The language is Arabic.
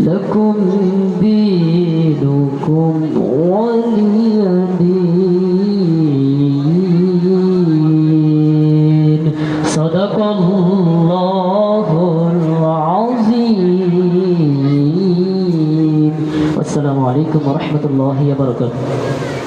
لكم دينكم ولي دين صدق الله العظيم. والسلام عليكم ورحمة الله وبركاته.